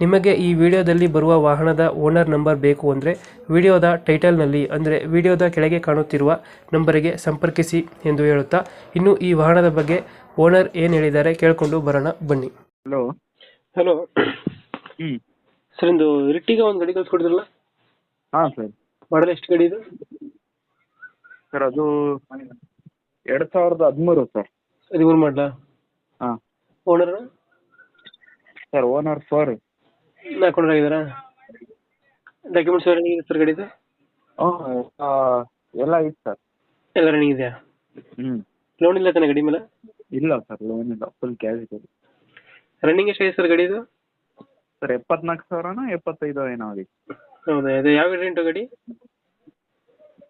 ನಿಮಗೆ ಈ ವಿಡಿಯೋದಲ್ಲಿ ಬರುವ ವಾಹನದ ಓನರ್ ನಂಬರ್ ಬೇಕು ಅಂದರೆ ವಿಡಿಯೋದ ಟೈಟಲ್ನಲ್ಲಿ ಅಂದರೆ ವಿಡಿಯೋದ ಕೆಳಗೆ ಕಾಣುತ್ತಿರುವ ನಂಬರಿಗೆ ಸಂಪರ್ಕಿಸಿ ಎಂದು ಹೇಳುತ್ತಾ ಇನ್ನು ಈ ವಾಹನದ ಬಗ್ಗೆ ಓನರ್ ಏನು ಹೇಳಿದ್ದಾರೆ ಕೇಳಿಕೊಂಡು ಬರೋಣ ಬನ್ನಿ. ಹಲೋ. ಹಲೋ. ಹ್ಞೂ ಸರ್ ಒಂದು ರಿಟ್ಟಿಗೆ ಒಂದು ಗಾಡಿ ಕಳ್ಸ್ಕೊಡಿದ್ರಲ್ಲ? ಹಾಂ ಸರ್. ಮಾಡಲ್ ಎಷ್ಟು ಗಾಡಿ ಇದು? ಸರ್ ಅದು ಎರಡು ಸಾವಿರದ ಹದಿಮೂರು ಸರ್. ಹದಿಮೂರು ಮಾಡಲ? ಹಾಂ. ಓನರ್? ಸರ್ ಓನರ್ ಫೋರ್ ನಾಲ್ಕು ಓನರ್ ಡಾಕ್ಯುಮೆಂಟ್ಸ್ ಎಲ್ಲ ರನ್ನಿಂಗ್ ಇದೆ ಸರ್ ಗಾಡಿದು ಹ್ಞೂ ಎಲ್ಲ ಐತೆ ಸರ್ ಎಲ್ಲ ರನ್ನಿಂಗ್ ಇದೆಯಾ? ಹ್ಞೂ ಲೋನ್ ಇಲ್ಲ ತಾನೆ ಗಾಡಿ ಮೇಲೆ? ಇಲ್ಲ ಸರ್ ಲೋನ್ ಇಲ್ಲ ಫುಲ್ ಕ್ಯಾಶ್ ಇದೆ. ರನ್ನಿಂಗ್ ಎಷ್ಟಾಗಿದೆ ಸರ್ ಗಾಡಿದು? ಸರ್ ಎಪ್ಪತ್ನಾಲ್ಕು ಸಾವಿರನೋ ಎಪ್ಪತ್ತೈದು ಏನೋ ಅದು ಹೌದಾ ಇದು ಯಾವ ವೇರಿಯಂಟು ಗಾಡಿ?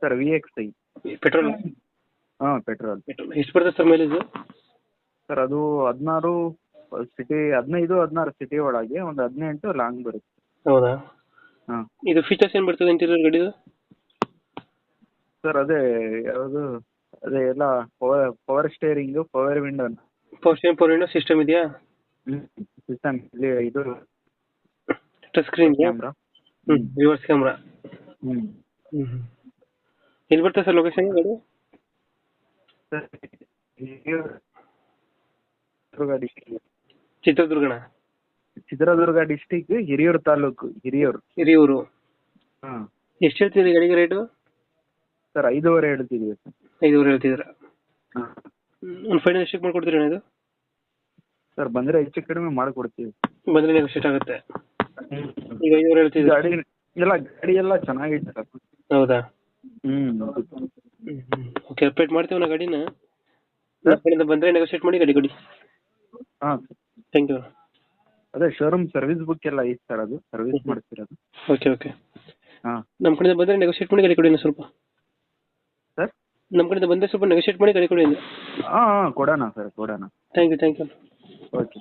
Sir V X I petrol ಹಾಂ ಪೆಟ್ರೋಲ್ ಪೆಟ್ರೋಲ್ ಎಷ್ಟು ಬರ್ತದೆ ಸರ್ ಮೈಲೇಜ್ ಸರ್ ಅದು ಹದಿನಾರು ಸಿಟಿ ಹದಿನೈದು ಹದಿನಾರು ಸಿಟಿ ಒಳಗೆ ಒಂದು ಹದಿನೆಂಟು ಲಾಂಗ್ ಬರುತ್ತೆ. ಹೌದಾ? ಹಾಂ. ಇದು ಫೀಚರ್ಸ್ ಏನು ಬರ್ತದೆ ಇಂಟೀರಿಯರ್ ಗಾಡಿದು? ಸರ್ ಅದೇ ಯಾವುದು ಅದೇ ಎಲ್ಲ power power steering power window power steering power window system ಇದೆಯಾ? ಸಿಸ್ಟಮ್ ಇದು ಟಚ್ ಸ್ಕ್ರೀನ್ ಕ್ಯಾಮ್ರಾ ಹ್ಞೂ ರಿವರ್ಸ್ ಕ್ಯಾಮ್ರಾ ಹ್ಞೂ ಹ್ಞೂ ಹ್ಞೂ ಎಲ್ಲಿ ಬರ್ತದೆ ಸರ್ ಲೊಕೇಶನ್ ಗಾಡಿ? ಸರ್ ಡಿಸ್ಟಿಕ್ ಚಿತ್ರದುರ್ಗಣ ಚಿತ್ರದುರ್ಗ ಡಿಸ್ಟಿಕ್ ಹಿರಿಯೂರು ತಾಲೂಕು ಹಿರಿಯೂರು. ಹಿರಿಯೂರು. ಹಾಂ. ಎಷ್ಟು ಹೇಳ್ತೀರಿ ಗಡಿಗೆ ರೇಟು ಸರ್ ಐದೂವರೆ ಹೇಳ್ತಿದ್ದೀವಿ ಸರ್. ಐದುವರೆ ಹೇಳ್ತಿದ್ದೀರಾ? ಹಾಂ. ಒಂದು ಫೈನಲ್ ಎಷ್ಟಕ್ಕೆ ಮಾಡ್ಕೊಡ್ತೀರಿ ಅಣ್ಣ ಇದು? ಸರ್ ಬಂದರೆ ಹೆಚ್ಚು ಕಡಿಮೆ ಮಾಡಿಕೊಡ್ತೀವಿ. ಬಂದರೆ ನೆಗೋಷಿಯೇಟ್ ಆಗುತ್ತೆ. ಈಗ ಐದುವರೆ ಹೇಳ್ತಿದ್ದೀರಾ? ಗಾಡಿ ಎಲ್ಲ ಗಾಡಿ ಎಲ್ಲ ಚೆನ್ನಾಗಿದೆ ಸರ್. ಹೌದಾ? ಹ್ಞೂ ಓಕೆ ಅಪ್ಡೇಟ್ ಮಾಡ್ತೀವಿ ನಾ ಗಾಡಿನ. ನಮ್ಮ ಕಡೆಯಿಂದ ಬಂದರೆ ನೆಗೋಷಿಯೇಟ್ ಮಾಡಿ ಗಾಡಿ ಕೊಡಿ. ಹಾಂ ಥ್ಯಾಂಕ್ ಯು ಅದೇ ಶೋರೂಮ್ ಸರ್ವಿಸ್ ಬುಕ್ ಎಲ್ಲ ಐತೆ ಸರ್ ಅದು. ಸರ್ವಿಸ್ ಮಾಡ್ತಿರೋದು ಓಕೆ ಓಕೆ ಹಾಂ. ನಮ್ಮ ಕಡೆಯಿಂದ ಬಂದರೆ ನೆಗೋಷಿಯೇಟ್ ಮಾಡಿ ಗಾಡಿ ಕೊಡಿ ಇನ್ನು ಸ್ವಲ್ಪ. ಸರ್ ನಮ್ಮ ಕಡೆಯಿಂದ ಬಂದರೆ ಸ್ವಲ್ಪ ನೆಗೋಷಿಯೇಟ್ ಮಾಡಿ ಗಾಡಿ ಕೊಡಿ ಹಾಂ ಹಾಂ ಕೊಡೋಣ ಸರ್ ಕೊಡೋಣ. Thank you thank you okay